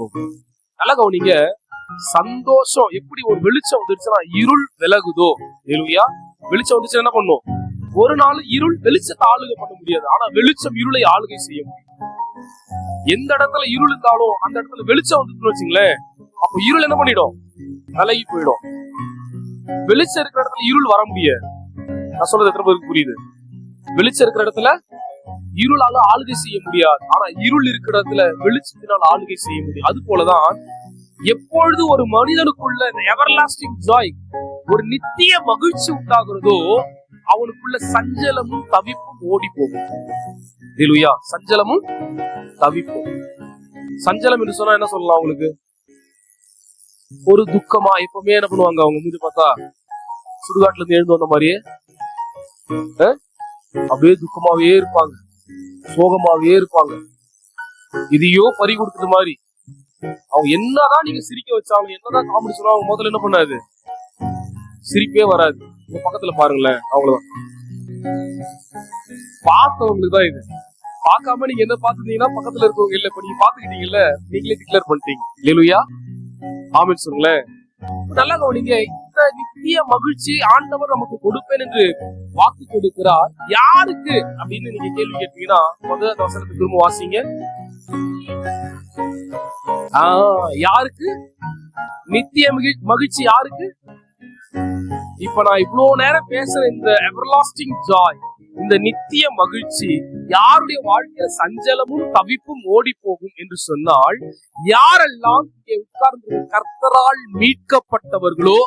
போகும் நல்லா கவனிங்க. சந்தோஷம் எப்படி ஒரு வெளிச்சம் வந்துருச்சுன்னா இருள் விலகுதோ. எழுவியா வெளிச்சம் வந்துச்சு என்ன பண்ணும்? ஒரு நாள் இருள் வெளிச்சத்தை ஆளுகை பண்ண முடியாது. ஆனா வெளிச்சம் இருளை ஆளுகை செய்ய முடியும். எந்த இடத்துல இருள் இருந்தாலும் அந்த இடத்துல வெளிச்சம் வந்துச்சுன்னு வச்சுங்களேன் அப்ப இருள் என்ன பண்ணிடும்? விலகி போயிடும். வெளிச்சம் இருக்கிற இடத்துல இருள் வர முடியாது. நான் சொல்றது எத்தனை பேருக்கு புரியுது? வெளிச்சம் இருக்கிற இடத்துல இருளால ஆளுகை செய்ய முடியாது. ஆனா இருள் இருக்கிற இடத்துல வெளிச்சத்தினால் ஆளுகை செய்ய முடியும். அது போலதான் எப்பொழுது ஒரு மனிதனுக்குள்ள எவர்லாஸ்டிங் ஜாய் ஒரு நித்திய மகிழ்ச்சி உண்டாகிறதோ அவனுக்குள்ள சஞ்சலமும் தவிப்பும் ஓடி போகும். இல்லையா சஞ்சலமும் தவிப்பும். சஞ்சலம் என்று சொன்னா என்ன சொல்லலாம் அவங்களுக்கு? ஒரு துக்கமா எப்பவுமே என்ன பண்ணுவாங்க அவங்க? மீது பார்த்தா சுடுகாட்டுல இருந்து எழுந்து வந்த மாதிரியே அப்படியே துக்கமாவே இருப்பாங்க. சோகமாவே இருப்பாங்க. இதையோ பறி கொடுத்தது மாதிரி. அவங்க என்னதான் நீங்க சிரிக்க வச்சாலும் என்னதான் காமெடி சொன்னாலும் அவங்க முதல்ல என்ன பண்ணாது? சிரிப்பே வராது. இந்த பக்கத்துல பாருங்களேன் அவ்வளவுதான். பார்த்தவங்களுக்கு தான் இது. பார்க்காம நீங்க என்ன பாத்துட்டீங்கன்னா பக்கத்துல இருக்கவங்க இல்ல இப்ப நீங்க பாத்துக்கிட்டீங்கல்ல நீங்களே டிக்ளேர் பண்ணிட்டீங்க. இல்லையா? ஆமின்னு சொல்லுங்களேன். நல்லா கவனிங்க. நித்திய மகிழ்ச்சி ஆண்டவர் நமக்கு கொடுப்பேன் என்று வாக்கு கொடுக்கிறார். யாருக்கு? அப்படின்னு நீங்க கேள்வி கேட்டீங்கன்னா முதல் வசனத்தை திரும்ப வாசிங்க. ஆஹ் யாருக்கு? நித்திய மகிழ்ச்சி யாருக்கு? இப்ப நான் இவ்வளவு நேரம் பேசுற இந்த எவர்லாஸ்டிங் ஜாய் இந்த நித்திய மகிழ்ச்சி யாருடைய வாழ்க்கையில சஞ்சலமும் தவிப்பும் ஓடி போகும் என்று சொன்னால் யாரெல்லாம் இங்கே உட்கார்ந்து கர்த்தரால் மீட்கப்பட்டவர்களோ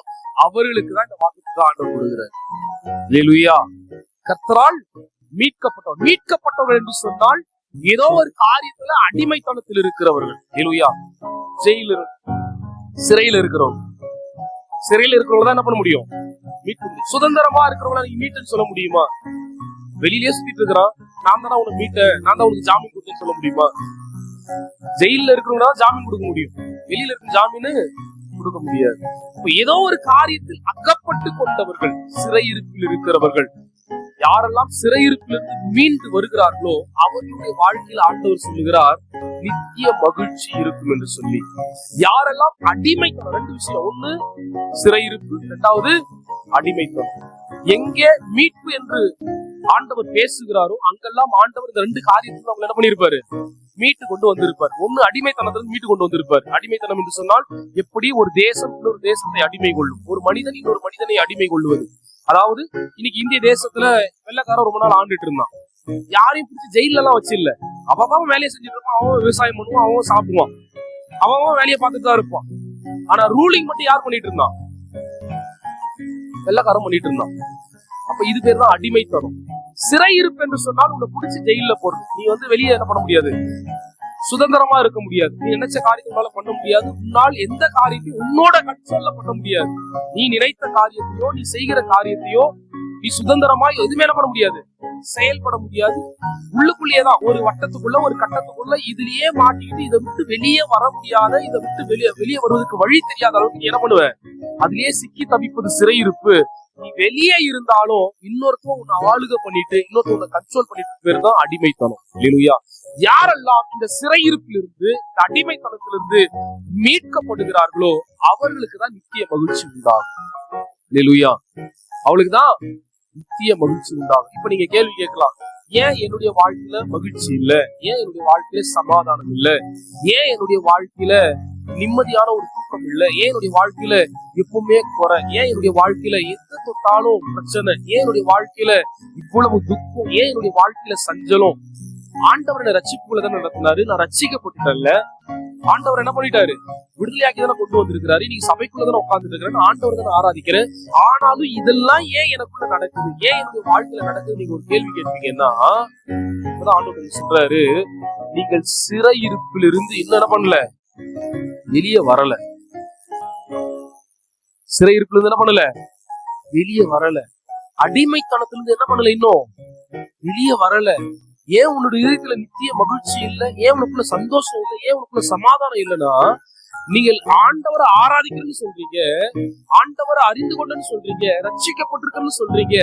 அவர்களுக்கு தான் இந்த வாக்கு ஆண்டவர் கொடுக்கிறார். அல்லேலூயா கர்த்தரால் மீட்கப்பட்டவர் மீட்கப்பட்டவர்கள் என்று சொன்னால் ஏதோ ஒரு காரியத்துல அடிமைத்தனத்தில் இருக்கிறவர்கள். அல்லேலூயா ஜெயில சிறையில் இருக்கிறவங்க சிறையில் இருக்கிறவங்க தான் என்ன பண்ண முடியும்? மீட்க முடியும். சுதந்திரமா இருக்கிறவங்கள நீங்க மீட்டுன்னு சொல்ல முடியுமா? வெளியிலேயே சுத்திட்டு இருக்கிறான். நான் தானே உனக்கு மீட்ட நான் தான் உனக்கு ஜாமீன் கொடுத்தேன்னு சொல்ல முடியுமா? ஜெயில இருக்கிறவங்க தான் ஜாமீன் கொடுக்க முடியும். வெளியில இருக்கிற ஜாமீன் கொடுக்க முடியாது. ஏதோ ஒரு காரியத்தில் அகப்பட்டு கொண்டவர்கள் சிறையிருப்பில் இருக்கிறவர்கள் யாரெல்லாம் சிறையிருப்பிலிருந்து மீண்டு வருகிறார்களோ அவர்களுடைய வாழ்க்கையில் ஆண்டவர் சொல்லுகிறார் நித்திய மகிழ்ச்சி இருக்கும் என்று சொல்லி. யாரெல்லாம் அடிமைத்தனம் ரெண்டு விஷயம். ஒண்ணு சிறையிருப்பு. இரண்டாவது அடிமைத்தனம். எங்கே மீட்பு என்று ஆண்டவர் பேசுகிறாரோ அங்கெல்லாம் ஆண்டவர் இந்த ரெண்டு காரியத்தில் அவங்க என்ன பண்ணிருப்பாரு மீட்டு கொண்டு வந்திருப்பார். ஒண்ணு அடிமைத்தனத்திலிருந்து மீட்டு கொண்டு வந்திருப்பார். அடிமைத்தனம் என்று சொன்னால் எப்படி ஒரு தேசம் இன்னொரு தேசத்தை அடிமை கொள்ளும் ஒரு மனிதன் இன்னொரு மனிதனை அடிமை கொள்வது அதாவது இன்னைக்கு இந்திய தேசத்துல வெள்ளக்காரன் ரொம்ப நாள் ஆண்டுட்டு இருந்தான். யாரையும் பிடிச்சி ஜெயில எல்லாம் வச்சு இல்ல. அவன் வேலையை செஞ்சுட்டு இருப்பான். அவன் விவசாயம் பண்ணுவான் அவன் சாப்பிடுவான். அவன் அவன் வேலையை பார்த்துட்டு தான் இருப்பான். ஆனா ரூலிங் மட்டும் யார் பண்ணிட்டு இருந்தான்? வெள்ளக்காரன் பண்ணிட்டு இருந்தான். அப்ப இது பேர் தான் அடிமைத்தனம். சிறையிருப்பு என்று சொன்னால் உன்னை பிடிச்சி ஜெயில போடுறது நீ வந்து வெளியே என்ன பண்ண முடியாது? சுதந்திரமா இருக்க முடியாது. நீ நினைச்ச காரியத்தினால பண்ண முடியாது. உன்னால் எந்த காரியத்தையும் உன்னோட கட்சியால பண்ண முடியாது. நீ நினைத்த காரியத்தையோ நீ செய்கிற காரியத்தையோ நீ சுதந்திரமா எதுவுமே என்ன பண்ண முடியாது? செயல்பட முடியாது. உள்ளுக்குள்ளேயேதான் ஒரு வட்டத்துக்குள்ள ஒரு கட்டத்துக்குள்ள இதுலயே மாட்டிக்கிட்டு இதை விட்டு வெளியே வர முடியாத இதை விட்டு வெளியே வெளியே வருவதற்கு வழி தெரியாத அளவுக்கு நீ என்ன பண்ணுவ? அதுலயே சிக்கி தவிப்பது சிறையிருப்பு நீ வெளியே இருந்தாலும் இன்னொருத்தவங்க உன்னை ஆளுக பண்ணிட்டு இன்னொருத்தவங்க உன்னை கண்ட்ரோல் பண்ணிட்டு பேர் தான் அடிமைத்தனம். இல்லையா யாரெல்லாம் இந்த சிறையிருப்பிலிருந்து இந்த அடிமைத்தனத்திலிருந்து மீட்கப்படுகிறார்களோ அவர்களுக்கு தான் நித்திய மகிழ்ச்சி உண்டாகும். இல்லையா அவளுக்கு தான் நித்திய மகிழ்ச்சி உண்டாகும். இப்ப நீங்க கேள்வி கேட்கலாம். ஏன் என்னுடைய வாழ்க்கையில மகிழ்ச்சி இல்ல? ஏன் என்னுடைய வாழ்க்கையில சமாதானம் இல்ல? ஏன் என்னுடைய வாழ்க்கையில நிம்மதியான ஒரு தூக்கம் இல்ல. ஏன் என்னுடைய வாழ்க்கையில எப்பவுமே குறை? ஏன் என்னுடைய வாழ்க்கையில எந்த தொட்டாலும் பிரச்சனை? ஏன் என்னுடைய வாழ்க்கையில இவ்வளவு துக்கம்? ஏன் என்னுடைய வாழ்க்கையில சஞ்சலம்? ஆண்டவர் என்ன ரட்சிப்புக்குள்ள தானே நடத்தினாரு. நான் ரட்சிக்கப்பட்டுட்டேன்ல ஆண்டவர் என்ன பண்ணிட்டாரு? விடுதலையாக்கி தானே கொண்டு வந்திருக்கிறாரு. நீங்க சபைக்குள்ள தானே உட்கார்ந்து இருக்கிறேன் ஆண்டவர் தானே ஆராதிக்கிறேன். ஆனாலும் இதெல்லாம் ஏன் எனக்குள்ள நடக்குது? ஏன் என்னுடைய வாழ்க்கையில நடக்குது? நீங்க ஒரு கேள்வி கேட்பீங்கன்னா ஆண்டவர் சொல்றாரு நீங்கள் சிறையிருப்பிலிருந்து இன்னும் என்ன பண்ணல? வெளியே வரல. சிறையிருப்பிலிருந்து என்ன பண்ணல? வெளியே வரல. அடிமைத்தனத்திலிருந்து என்ன பண்ணல இன்னும்? வெளியே வரல. ஏன் உன்னோட இதயத்துல நித்திய மகிழ்ச்சி இல்ல? ஏன் உனக்குள்ள சந்தோஷம் இல்ல? ஏன் உனக்குள்ள சமாதானம் இல்லைன்னா நீங்கள் ஆண்டவரை ஆராதிக்கிறேன்னு சொல்றீங்க ஆண்டவரை அறிந்து கொண்டேன்னு சொல்றீங்க ரட்சிக்கப்பட்டிருக்கேன்னு சொல்றீங்க.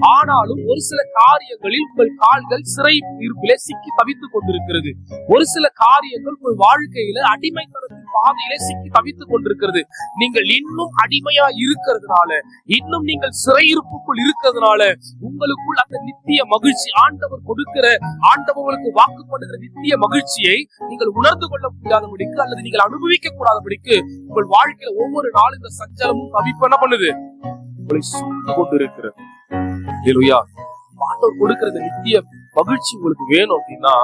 ஆனாலும் ஒரு சில காரியங்களில் உங்கள் கால்கள் சிறை இருப்பிலே சிக்கி தவித்துக் கொண்டிருக்கிறது. ஒரு சில காரியங்கள் உங்கள் வாழ்க்கையில அடிமைத்தனத்தில் பாதையிலே சிக்கி தவித்துக் கொண்டிருக்கிறது. நீங்கள் இன்னும் அடிமையா இருக்கிறதுனால இன்னும் நீங்கள் சிறையிருப்புக்குள் இருக்கிறதுனால உங்களுக்குள் அந்த நித்திய மகிழ்ச்சி ஆண்டவர் கொடுக்கிற ஆண்டவர் உங்களுக்கு வாக்கு பண்ணுகிற நித்திய மகிழ்ச்சியை நீங்கள் உணர்ந்து கொள்ள முடியாதபடிக்கு அல்லது நீங்கள் அனுபவிக்க கூடாதபடிக்கு உங்கள் வாழ்க்கையில ஒவ்வொரு நாளும் இந்த சஞ்சலமும் தவிப்பு என்ன பண்ணுது? உங்களை சூழ்ந்து கொண்டு இருக்கிறது ஆண்டவர் கொடுக்கிற நித்திய மகிழ்ச்சி உங்களுக்கு வேணும் அப்படின்னா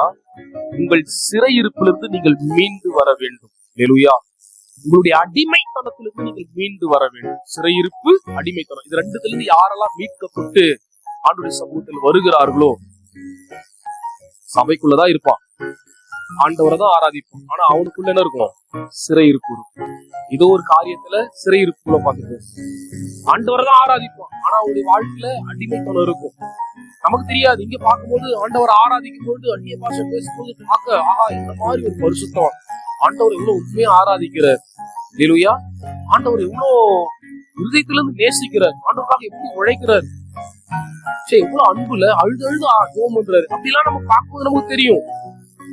உங்கள் சிறையிருப்பிலிருந்து நீங்கள் மீண்டு வர வேண்டும். ஹalleluya. உங்களுடைய அடிமைத்தனத்திலிருந்து நீங்கள் மீண்டு வர வேண்டும். சிறையிருப்பு அடிமைத்தனம். இது ரெண்டுத்திலிருந்து யாரெல்லாம் மீட்கப்பட்டு ஆண்டுடைய சமூகத்தில் வருகிறார்களோ சபைக்குள்ளதான் இருப்பான். ஆண்டவரை தான் ஆராதிப்பான். ஆனா அவனுக்குள்ள என்ன இருக்கும்? சிறையிருப்பு இருக்கும். ஏதோ ஒரு காரியத்துல சிறையிருப்புக்குள்ள பார்த்துட்டு ஆண்டவரை தான் ஆராதிப்பான். ஆனா அவனுடைய வாழ்க்கையில அடிமைத்தனம் இருக்கும். நமக்கு தெரியாது. இங்க பார்க்கும்போது ஆண்டவரை ஆராதிக்கும் போது அந்நிய பாஷை பேசும்போது பார்க்க ஆஹா இந்த மாதிரி ஒரு பரிசுத்தம் ஆண்டவர் எவ்வளவு உண்மையா ஆராதிக்கிறார். லேலுயா ஆண்டவர் எவ்வளவு இருதயத்திலிருந்து நேசிக்கிறார். ஆண்டவராக எப்படி உழைக்கிறார். சரி எவ்வளவு அன்புல அழுது அழுது ஜோம் பண்றாரு. அப்படிலாம் நம்ம பார்க்கும்போது நமக்கு தெரியும்.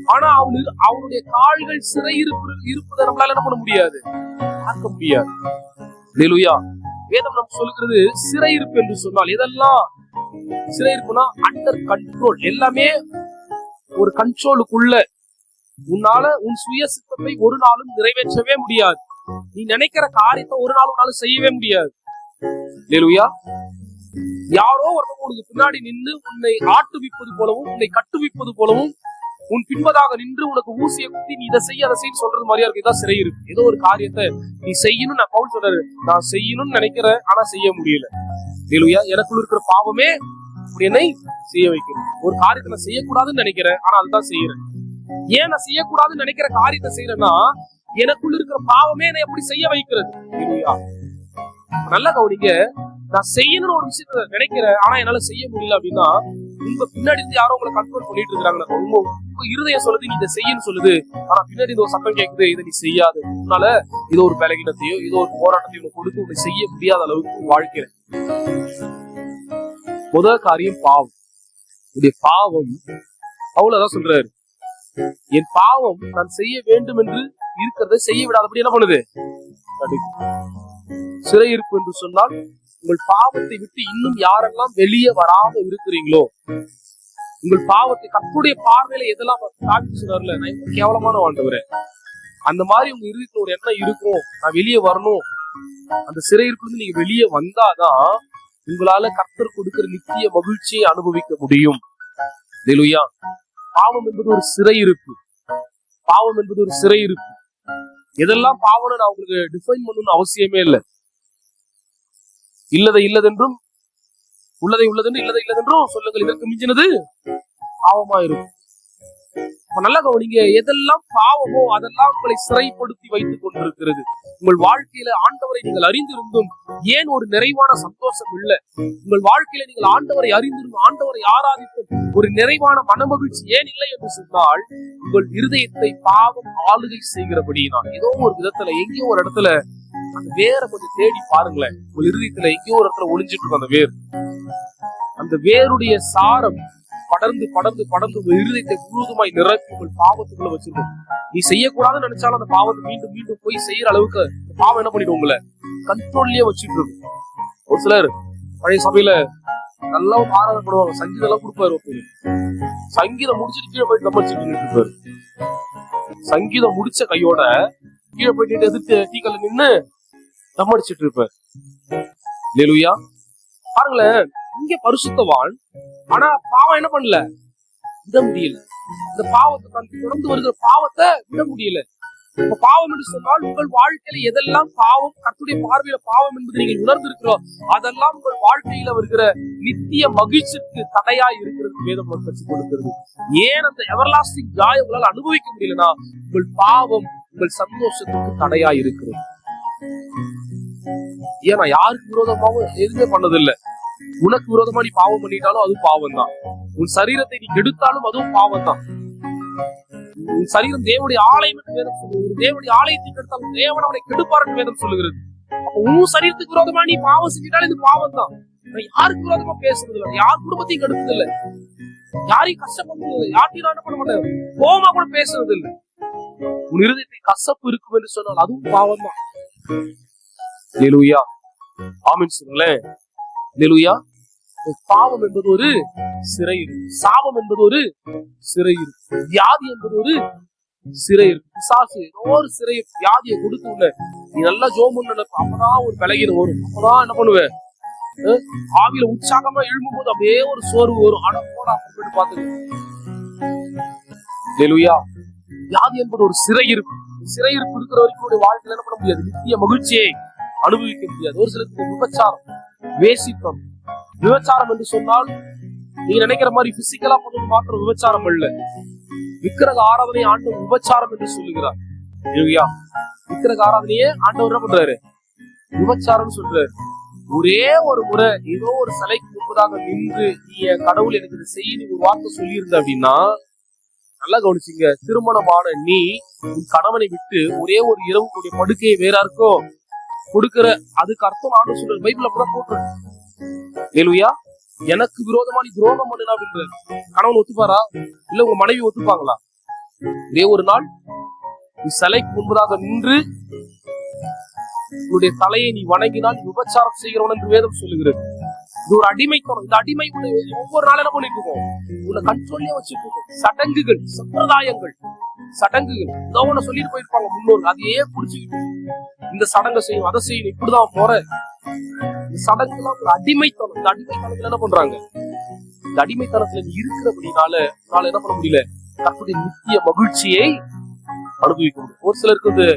ஆனா அவனு அவனுடைய கால்கள் சிறை இருப்பு இருப்பதை நம்மளால என்ன பண்ண முடியாது? பார்க்க முடியாது. நிலுயா வேதம் நம்ம சொல்லுகிறது சிறையிருப்பு என்று சொன்னால் இதெல்லாம் சிறையிருப்புனா அண்டர் கண்ட்ரோல் எல்லாமே ஒரு கண்ட்ரோலுக்குள்ள உன்னால உன் சுய சித்தத்தை ஒரு நாளும் நிறைவேற்றவே முடியாது. நீ நினைக்கிற காரியத்தை ஒரு நாள் உன்னால செய்யவே முடியாது. யாரோ ஒருத்தவங்க உனக்கு பின்னாடி நின்று உன்னை ஆட்டுவிப்பது போலவும் உன்னை கட்டுவிப்பது போலவும் உன் பின்பதாக நின்று உனக்கு ஊசியை குத்தி நீ இதை செய்ய அதை செய்ய சொல்றது மாதிரியா இருக்கு. இதான் சிறை இருக்கு. ஏதோ ஒரு காரியத்தை நீ செய்யணும் நான் பவுல் சொல்றாரு. நான் செய்யணும்னு நினைக்கிறேன் ஆனா செய்ய முடியல. லேலுயா எனக்குள்ள இருக்கிற பாவமே என்னை செய்ய வைக்கணும் ஒரு காரியத்தை நான் செய்யக்கூடாதுன்னு நினைக்கிறேன் ஆனா அதுதான் செய்யறேன். ஏன் நான் செய்யக்கூடாதுன்னு நினைக்கிற காரியத்தை செய்யறேன்னா எனக்குள்ள இருக்கிற பாவமே என்னை எப்படி செய்ய வைக்கிறது. ஹalleluya. நல்லா கவனிங்க நான் செய்யணும்னு ஒரு விஷயத்த நினைக்கிறேன் ஆனா என்னால செய்ய முடியல அப்படின்னா உங்க பின்னாடி இருந்து யாரோ உங்களை கண்ட்ரோல் பண்ணிட்டு இருக்காங்க உங்க உங்க இருதயம் சொல்லுது நீ இதை செய்யன்னு சொல்லுது. ஆனா பின்னாடி இந்த ஒரு சத்தம் கேட்குது இதை நீ செய்யாது. உன்னால இது ஒரு பலகீனத்தையோ இது ஒரு போராட்டத்தையோ கொடுத்து உன்னை செய்ய முடியாத அளவுக்கு உன் வாழ்க்கையில. முதல் காரியம் பாவம். இது பாவம் அவ்வளவுதான் சொல்றாரு. என் பாவம் நான் செய்ய வேண்டும் என்று இருக்கிறத செய்ய விடாதபடி என்ன பண்ணுது? சிறையிருப்பு என்று சொன்னால் உங்கள் பாவத்தை விட்டு இன்னும் யாரெல்லாம் வெளியே வராம இருக்கிறீங்களோ உங்கள் பாவத்தை கத்துடைய பார்வையில எதெல்லாம் காட்டி நான் கேவலமான வாழ்ந்தவர் அந்த மாதிரி உங்க இறுதிக்கு ஒரு எண்ணம் இருக்கும். நான் வெளியே வரணும். அந்த சிறையிருப்பிலிருந்து நீங்க வெளியே வந்தாதான் உங்களால கர்த்தர் கொடுக்கிற நித்திய மகிழ்ச்சியை அனுபவிக்க முடியும். ஹalleluya. பாவம் என்பது ஒரு சிறை இருப்பு பாவம் என்பது ஒரு சிறையிருப்பு. எதெல்லாம் பாவம்னு நான் உங்களுக்கு டிஃபைன் பண்ணணும்னு அவசியமே இல்லை. இல்லதை இல்லதென்றும் உள்ளதை உள்ளதென்று இல்லதை இல்லதென்றும் சொல்லுங்கள். இதற்கு மிஞ்சினது பாவமா இருக்கும் நல்லா கவனிங்க எதெல்லாம் பாவமோ அதெல்லாம் உங்களை சிறைப்படுத்தி வைத்துக் கொண்டிருக்கிறது. உங்கள் வாழ்க்கையில ஆண்டவரை நீங்கள் அறிந்திருந்தும் ஏன் ஒரு நிறைவான சந்தோஷம் இல்ல? உங்கள் வாழ்க்கையில நீங்கள் ஆண்டவரை அறிந்திருந்தும் ஆண்டவரை ஆராதித்தும் ஒரு நிறைவான மனமகிழ்ச்சி ஏன் இல்லை என்று சொன்னால் உங்கள் இருதயத்தை பாவம் ஆளுகை செய்கிறபடியினால். ஏதோ ஒரு விதத்துல எங்கேயோ ஒரு இடத்துல அந்த வேரை கொஞ்சம் தேடி பாருங்களேன். உங்கள் இருதயத்துல எங்கேயோ ஒரு இடத்துல ஒளிஞ்சிட்டு இருக்கும் அந்த வேர். அந்த வேருடைய சாரம் படர்ந்து படர்ந்து படர்ந்து உங்கள் இருதயத்தை முழுவதுமாய் நிரப்பி உங்கள் பாவத்துக்குள்ள வச்சிருக்கும். நீ செய்யக்கூடாதுன்னு நினைச்சாலும் அந்த பாவத்தை மீண்டும் மீண்டும் போய் செய்யற அளவுக்கு பாவம் என்ன பண்ணிடும் உங்களை? கண்ட்ரோல்லயே வச்சுட்டு இருக்கும். ஒரு சிலர் பழைய சபையில நல்லா ஆராதனை பண்ணுவாங்க. சங்கீதம் எல்லாம் கொடுப்பாரு சங்கீதம் முடிச்சிட்டு கீழே போயிட்டு நம்ம இருப்பாரு. சங்கீதம் முடிச்ச கையோட கீழே போயிட்டு எதிர்த்து டீக்கல்ல நின்னு தம் அடிச்சிட்டு இருப்பார். பாருங்களேன் இங்க பரிசுத்தவான் ஆனா பாவம் என்ன பண்ணல? விட முடியல. இந்த பாவத்தை தொடர்ந்து வருகிற பாவத்தை விட முடியல. இப்ப பாவம் என்று சொன்னால் உங்கள் வாழ்க்கையில எதெல்லாம் பாவம் கத்துடைய பார்வையில பாவம் என்பது நீங்கள் உணர்ந்திருக்கிறோம் அதெல்லாம் உங்கள் வாழ்க்கையில வருகிற நித்திய மகிழ்ச்சிக்கு தடையா இருக்கிறது வேதம் கற்றுக் கொடுக்கிறது. ஏன் அந்த எவர்லாஸ்டிங் ஜாய் உங்களால் அனுபவிக்க முடியலனா உங்கள் பாவம் உங்கள் சந்தோஷத்துக்கு தடையா இருக்கிறது. ஏன் நான் யாருக்கு விரோதமாகவும் எதுவுமே பண்ணதில்லை. உனக்கு விரோதமா நீ பாவம் பண்ணிட்டாலும் அது பாவம் தான் உன் சரீரத்தை நீ கெடுத்தாலும் அதுவும் பாவம் தான் உன் சரீரம் தேவனுடைய ஆலயம் என்று வேதம் சொல்லுகிறது. தேவனுடைய ஆலயத்தை கெடுத்தாலும் தேவன் அவனை கெடுப்பார் என்று வேதம் சொல்லுகிறது. அப்ப உன் சரீரத்துக்கு விரோதமா நீ பாவம் செஞ்சிட்டாலும் இது பாவம் தான் யாருக்கு விரோதமா பேசுறது இல்லை. யார் குடும்பத்தையும் கெடுத்தது இல்லை. யாரையும் கஷ்டப்படுறது யார்ட்டையும் நான் என்ன பண்ண மாட்டேன்? கோமா கூட பேசுறது இல்லை. உன் இருதயத்தை கசப்பு இருக்கும் என்று சொன்னால் அதுவும் பாவம் தான் ஆமின்னு சொல்லுங்களேன். லெலுயா பாவம் என்பது ஒரு சிறையில் சாபம் என்பது ஒரு சிறையில் வியாதி என்பது ஒரு சிறையில் பிசாசு ஏதோ ஒரு சிறை வியாதியை கொடுத்து உள்ள நீ நல்லா ஜோம் நினைப்ப. அப்பதான் ஒரு விலகின வரும். அப்பதான் என்ன பண்ணுவ? ஆவியில உற்சாகமா எழும்பும் போது அப்படியே ஒரு சோர்வு வரும். ஆனா போடா அப்படின்னு பாத்துக்க லெலுயா வியாதி என்பது ஒரு சிறையிருப்பு சிறையிருப்பு இருக்கிற வரைக்கும் வாழ்க்கையில என்ன பண்ண முடியாது? நித்திய மகிழ்ச்சியை அனுபவிக்க முடியாது. ஒரு சிலருக்கு விபச்சாரம். வேசித்தம். விபச்சாரம் என்று சொன்னால் நீங்க நினைக்கிற மாதிரி பிசிக்கலா பண்ணது மாத்திரம் விபச்சாரம் அல்ல. விக்கிரக ஆராதனை ஆண்டு விபச்சாரம் என்று சொல்லுகிறார். இல்லையா? விக்கிரக ஆராதனையே ஆண்டவர் என்ன பண்றாரு? விபச்சாரம் சொல்றாரு. ஒரே ஒரு முறை ஏதோ ஒரு சிலைக்கு முன்பதாக நின்று நீ கடவுள் எனக்கு இதை செய்ய நீ ஒரு வார்த்தை சொல்லியிருந்த அப்படின்னா நல்லா கவனிச்சிங்க. திருமணமான நீ உன் கணவனை விட்டு ஒரே ஒரு இரவு உன்னுடைய படுக்கையை வேற இருக்கோ? கொடுக்கிற அதுக்கு அர்த்தம் ஆண்டு சொல்ற பைபிள் அப்படிதான் போட்டு ஏலுயா எனக்கு விரோதமா நீ துரோகம் பண்ணுனா அப்படின்றது கணவன் ஒத்துப்பாரா? இல்ல உங்க மனைவி ஒத்துப்பாங்களா? இதே ஒரு நாள் நீ சிலைக்கு முன்பதாக நின்று உன்னுடைய தலையை நீ வணங்கினால் விபச்சாரம் செய்கிறவன் என்று வேதம் சொல்லுகிறது. இது ஒரு அடிமைத்தனம் இந்த அடிமை ஒவ்வொரு நாளும் என்ன பண்ணிட்டு இருக்கோம்? உன்னை கண்ட்ரோல்லே வச்சுட்டு இருக்கோம். சடங்குகள் சம்பிரதாயங்கள் சடங்குகள். ஏதோ ஒண்ணு சொல்லிட்டு போயிருப்பாங்க முன்னோர்கள். அதையே புடிச்சுக்கிட்டு. இந்த சடங்கை செய்யும் அதை செய்யணும் இப்படிதான் போற. இந்த சடங்குலாம் ஒரு அடிமைத்தனம் இந்த அடிமைத்தனத்துல என்ன பண்றாங்க? இந்த அடிமைத்தனத்துல நீ இருக்கிறபடினால உன்னால என்ன பண்ண முடியல? தற்போதைய நித்திய மகிழ்ச்சியை அனுபவிக்க முடியும். ஒரு சிலருக்கு வந்து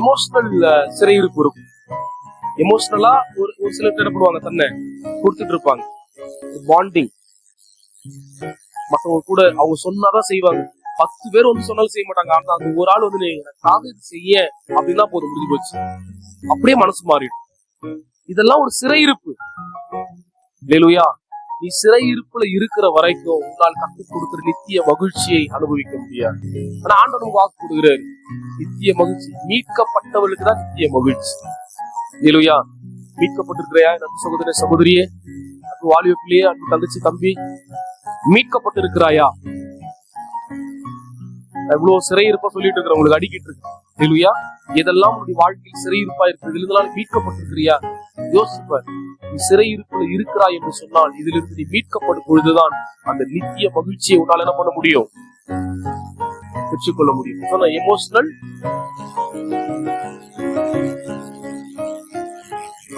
எமோஷனல் சிறையிருப்பு இருக்கும். எமோஷனலா ஒரு ஒரு சிலர் என்ன பண்ணுவாங்க? தன்னை கொடுத்துட்டு இருப்பாங்க. பாண்டிங் மற்றவங்க கூட அவங்க சொன்னாதான் செய்வாங்க. பத்து பேர் வந்து சொன்னாலும் செய்ய மாட்டாங்க. ஆனா அந்த ஒரு ஆள் வந்து எனக்காக இது செய்ய அப்படின்னா போதும் முடிஞ்சு போச்சு. அப்படியே மனசு மாறிடும். இதெல்லாம் ஒரு சிறையிருப்பு லேலுயா நீ சிறையிருப்புல இருக்கிற வரைக்கும் உங்களால் கற்றுக் கொடுக்கிற நித்திய மகிழ்ச்சியை அனுபவிக்க முடியாது. ஆனா ஆண்டவன் வாக்கு கொடுக்கிறாரு. நித்திய மகிழ்ச்சி. மீட்கப்பட்டவர்களுக்கு தான் நித்திய மகிழ்ச்சி. லேலுயா மீட்கப்பட்டிருக்கிறையா? நம்ம சகோதர சகோதரியே அன்பு வாலிப பிள்ளையே அன்பு தங்கச்சி தம்பி. மீட்கப்பட்டிருக்கிறாயா? இவ்வளவு சிறையிருப்பா சொல்லிட்டு இருக்கிறேன். உங்களுக்கு அடிக்கிட்டு இருக்கு. இல்லையா இதெல்லாம் உன்னுடைய வாழ்க்கையில் சிறையிருப்பா இருக்கிறது இதனால மீட்கப்பட்டிருக்கிறியா? யோசிப்பார் நீ சிறையிருப்புல இருக்கிறாய் என்று சொன்னால் இதிலிருந்து நீ மீட்கப்படும் பொழுதுதான் அந்த நித்திய மகிழ்ச்சியை உன்னால் என்ன பண்ண முடியும்? பெற்றுக்கொள்ள முடியும். சொன்ன எமோஷனல்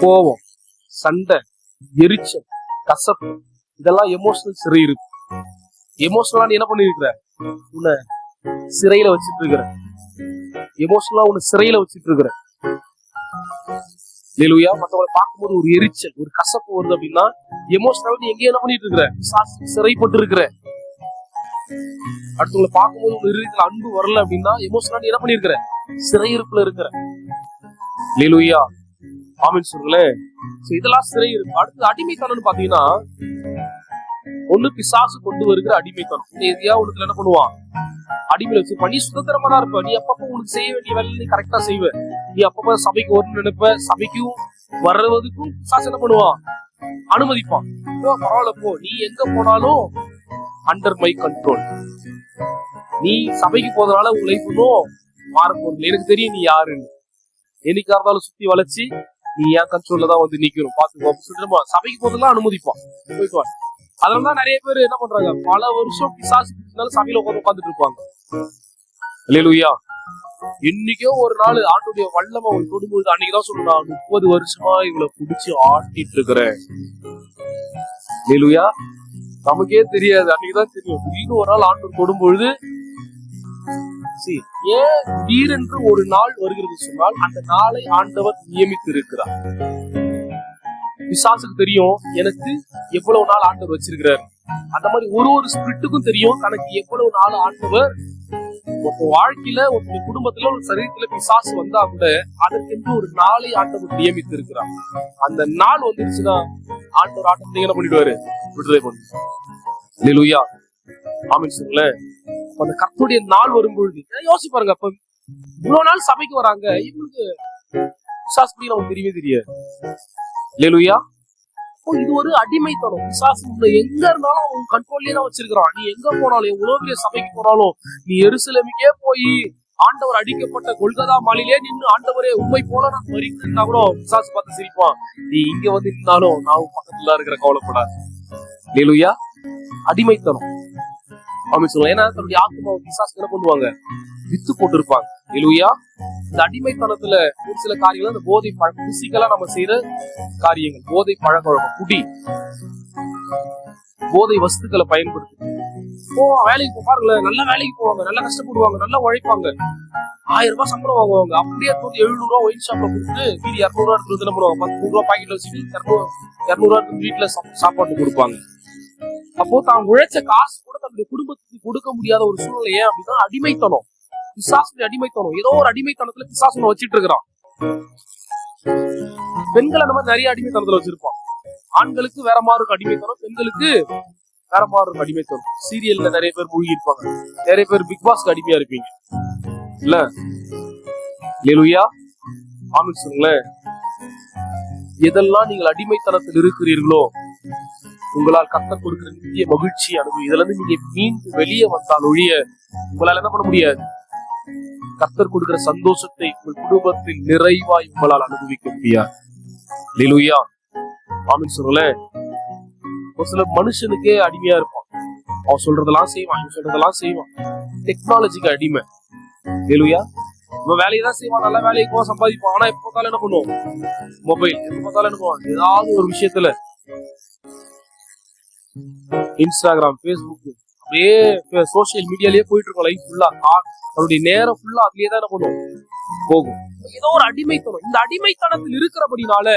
கோபம் சண்டை எரிச்சல் கசப்பு இதெல்லாம் எமோஷனல் சிறையிருப்பு எமோஷனலா நீ என்ன பண்ணிருக்கிற உன்னை சிறையில வச்சிட்டு இருக்கிற எமோஷனலா உன்னை சிறையில வச்சிட்டு இருக்கிற லேலுயா மற்றவங்களை பார்க்கும்போது ஒரு எரிச்சல் ஒரு கசப்பு வருது அப்படின்னா எமோஷனலா நீ எங்கேயும் என்ன பண்ணிட்டு இருக்கிற சிறைப்பட்டு இருக்கிற அடுத்தவங்களை பார்க்கும்போது ஒரு இருதயத்துல அன்பு வரல அப்படின்னா எமோஷனலா நீ என்ன பண்ணிருக்கிற சிறையிருப்புல இருக்கிற லேலுயா ஆமின் சொல்லுங்களேன். இதெல்லாம் சிறையிருப்பு. அடுத்து அடிமைத்தனம்னு பாத்தீங்கன்னா ஒண்ணு பிசாசு கொண்டு வருகிற அடிமைத்தனம். இந்த எதையா ஒண்ணுல என்ன பண்ணுவான்? அடிமையில வச்சு பண்ணி சுதந்திரமா தான் இருப்ப. நீ அப்பப்ப உனக்கு செய்ய வேண்டிய வேலை நீ கரெக்டா செய்வ. நீ அப்பப்ப சபைக்கு வரணும்னு நினைப்ப. சபைக்கும் வர்றதுக்கும் சாசனம் பண்ணுவான். அனுமதிப்பான். பரவாயில்ல போ. நீ எங்க போனாலும் அண்டர் மை கண்ட்ரோல் நீ சபைக்கு போறதுனால உன் லைஃப் மாற போறது எனக்கு தெரியும் நீ யாருன்னு. என்னைக்கா இருந்தாலும் சுத்தி வளைச்சு நீ என் கண்ட்ரோல்ல தான் வந்து நிக்கணும். பாத்துக்கோ. அப்படின்னு சொல்லிட்டு சபைக்கு போறதெல்லாம் அனுமதிப்பான். போயிட்டு அதனாலதான் தான் நிறைய பேர் என்ன பண்றாங்க பல வருஷம் பிசாசு சமையல உட்காந்து உட்காந்துட்டு இருப்பாங்க. இல்லையா இன்னைக்கோ ஒரு நாள் ஆண்டுடைய வல்லமை ஒரு தொடும்போது அன்னைக்குதான் சொல்லணும் முப்பது வருஷமா இவளை புடிச்சு ஆட்டிட்டு இருக்கிறேன். அல்லேலூயா நமக்கே தெரியாது அன்னைக்குதான் தெரியும். திடீர்னு ஒரு நாள் ஆண்டு தொடும்பொழுது ஏன் திடீரென்று ஒரு நாள் வருகிறது சொன்னால் அந்த நாளை ஆண்டவர் நியமித்து விசாசுக்கு தெரியும் எனக்கு எவ்வளவு நாள் ஆண்டவர் வச்சிருக்கிறார். அந்த மாதிரி ஒரு ஒரு ஸ்பிரிட்டுக்கும் தெரியும் தனக்கு எவ்வளவு நாள் ஆண்டவர் உங்க வாழ்க்கையில உங்க குடும்பத்துல ஒரு சரீரத்துல பிசாசு வந்தா கூட அதற்கென்று ஒரு நாளை ஆண்டவர் நியமித்து இருக்கிறார் அந்த நாள் வந்துருச்சுன்னா ஆண்டவர் ஆட்டத்தை என்ன பண்ணிடுவாரு? விடுதலை பண்ணு லூயா ஆமின் சொல்லுங்களேன். அந்த கர்த்தருடைய நாள் வரும்பொழுது யோசிச்சு பாருங்க அப்ப இவ்வளவு நாள் சபைக்கு வராங்க இவங்களுக்கு பிசாசு நமக்கு தெரியவே தெரியாது. லேலுயா இது ஒரு அடிமைத்தனம். விசாசம் எங்க இருந்தாலும் அவன் கண்ட்ரோல்லே தான் வச்சிருக்கிறான். நீ எங்க போனாலும் எவ்வளவு பெரிய சபைக்கு போனாலும் நீ எருசலேமுக்கே போய் ஆண்டவர் அடிக்கப்பட்ட கொல்கதா மாலிலே நின்னு ஆண்டவரே உண்மை போல நான் மறிக்கிறேன்னா கூட பிசாசு பார்த்து சிரிப்பான். நீ இங்க வந்து நின்னாலும் நான் பக்கத்துல இருக்கிற கவலைப்படாது. லேலுயா அடிமைத்தனம். அப்படின்னு சொல்லுவாங்க. ஏன்னா தன்னுடைய ஆத்மாவை பிசாசு என்ன பண்ணுவாங்க வித்து போட்டு இருப்பாங்க லேலுயா இந்த அடிமைத்தனத்துல ஒரு சில காரியங்கள் இந்த போதை பழக்கம் பிசிக்கலா நம்ம செய்யற காரியங்கள். போதை பழக்க வழக்கம் குடி. போதை வஸ்துக்களை பயன்படுத்தி போ வேலைக்கு பாருங்களேன் நல்ல வேலைக்கு போவாங்க நல்லா கஷ்டப்படுவாங்க நல்லா உழைப்பாங்க. ஆயிரம் ரூபாய் சம்பளம் வாங்குவாங்க. அப்படியே தூக்கி எழுநூறு ரூபா ஒயின் ஷாப்ல கொடுத்து மீதி இரநூறு ரூபா எடுத்து பண்ணுவாங்க? பத்து நூறு ரூபா பாக்கெட்ல வச்சுட்டு இரநூறு இரநூறு ரூபா வீட்டுல சாப்பாடு கொடுப்பாங்க. அப்போ தான் உழைச்ச காசு கூட தன்னுடைய குடும்பத்துக்கு கொடுக்க முடியாத ஒரு சூழ்நிலை. ஏன் அப்படின்னா அடிமைத்தனம். பிசாசுடைய அடிமைத்தனம். ஏதோ ஒரு அடிமைத்தனத்துல பிசாசு வச்சிட்டு இருக்கிறான். பெண்கள் அந்த மாதிரி நிறைய அடிமைத்தனத்துல வச்சிருப்பான் ஆண்களுக்கு வேற மாதிரி இருக்கும் அடிமைத்தனம் பெண்களுக்கு வேற மாதிரி இருக்கும் அடிமைத்தனம். சீரியல்ல நிறைய பேர் மூழ்கி இருப்பாங்க நிறைய பேர் பிக் பாஸ்க்கு அடிமையா இருப்பீங்க. இல்ல? லேலுயா ஆமின் சொல்லுங்களேன். எதெல்லாம் நீங்கள் அடிமைத்தனத்தில் இருக்கிறீர்களோ உங்களால் கத்த கொடுக்கிற நித்திய மகிழ்ச்சி அனுபவம் இதுல இருந்து நீங்க மீண்டும் வெளியே வந்தால் ஒழிய உங்களால என்ன பண்ண முடியாது? கத்தர் கொடுக்கிற சந்தோஷத்தை உங்கள் குடும்பத்தில் நிறைவாய் உங்களால் அனுபவிக்க முடியாது. லிலுயா ஆமின் சொல்லல ஒரு சில மனுஷனுக்கே அடிமையா இருப்பான். அவன் சொல்றதெல்லாம் செய்வான் இவன் சொல்றதெல்லாம் செய்வான். டெக்னாலஜிக்கு அடிமை. லிலுயா இவன் வேலையை தான் செய்வான் நல்ல வேலைக்கு போக சம்பாதிப்பான். ஆனா எப்ப பார்த்தாலும் என்ன பண்ணுவோம் மொபைல் எப்ப பார்த்தாலும் என்ன பண்ணுவான்? ஏதாவது ஒரு விஷயத்துல. இன்ஸ்டாகிராம் ஃபேஸ்புக் அப்படியே சோசியல் மீடியாலயே போயிட்டு இருக்கோம் லைஃப் ஃபுல்லா அவருடைய நேரம் ஃபுல்லா அதுலயே தான் என்ன பண்ணுவோம் போகும். ஏதோ ஒரு அடிமைத்தனம். இந்த அடிமைத்தனத்தில் இருக்கிறபடினால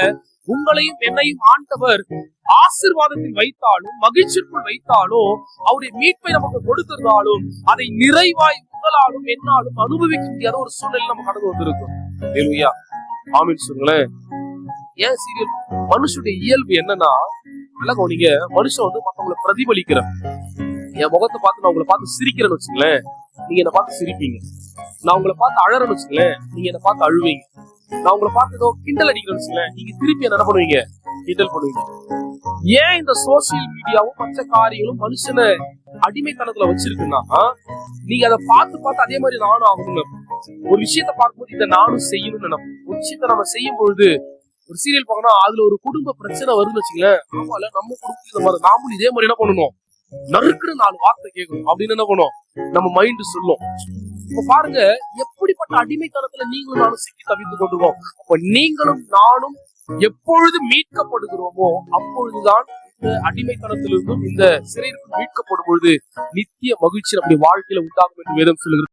உங்களையும் என்னையும் ஆண்டவர் ஆசிர்வாதத்தில் வைத்தாலும் மகிழ்ச்சிக்குள் வைத்தாலும் அவருடைய மீட்பை நமக்கு கொடுத்திருந்தாலும் அதை நிறைவாய் உங்களாலும் என்னாலும் அனுபவிக்க முடியாத ஒரு சூழ்நிலை நம்ம கடந்து வந்திருக்கோம். ஹalleluya. ஆமின் சொல்லுங்களேன். ஏன் சீரியல் மனுஷனுடைய இயல்பு என்னன்னா நல்லா கவனிங்க மனுஷன் வந்து மத்தவங்களை பிரதிபலிக்கிற என் முகத்தை பார்த்து நான் உங்களை பார்த்து சிரிக்கிறேன்னு வச்சுங்களேன் நீங்க என்ன பார்த்து சிரிப்பீங்க. நான் உங்களை பார்த்து அழறேன்னு வச்சுங்களேன் நீங்க என்ன பார்த்து அழுவீங்க. நான் உங்களை பார்த்து ஏதோ கிண்டல் அடிக்கிறேன்னு வச்சுங்களேன் நீங்க திருப்பி என்ன பண்ணுவீங்க? கிண்டல் பண்ணுவீங்க. ஏன் இந்த சோசியல் மீடியாவும் மற்ற காரியங்களும் மனுஷனை அடிமைத்தனத்துல வச்சிருக்குன்னா நீங்க அதை பார்த்து பார்த்து அதே மாதிரி நானும் ஆகணும்னு ஒரு விஷயத்த பார்க்கும்போது இதை நானும் செய்யணும்னு நினைப்போம் ஒரு விஷயத்த நம்ம செய்யும் பொழுது ஒரு சீரியல் பார்க்கணும் அதுல ஒரு குடும்ப பிரச்சனை வருதுன்னு வச்சுங்களேன் ஆமால நம்ம குடும்பத்துக்கு இந்த மாதிரி நாமளும் இதே மாதிரி என்ன பண்ணணும்? நறுக்குற நாலு வார்த்தை கேட்கணும். அப்படின்னு என்ன பண்ணும்? நம்ம மைண்ட் சொல்லும். இப்ப பாருங்க எப்படிப்பட்ட அடிமைத்தனத்துல நீங்களும் நானும் சிக்கி தவித்து கொண்டிருக்கோம். அப்ப நீங்களும் நானும் எப்பொழுது மீட்கப்படுகிறோமோ அப்பொழுதுதான் இந்த அடிமைத்தனத்திலிருந்தும் இந்த சிறையிலிருந்து மீட்கப்படும் பொழுது நித்திய மகிழ்ச்சி நம்முடைய வாழ்க்கையில உண்டாகும் என்று வேதம் சொல்லுகிறது.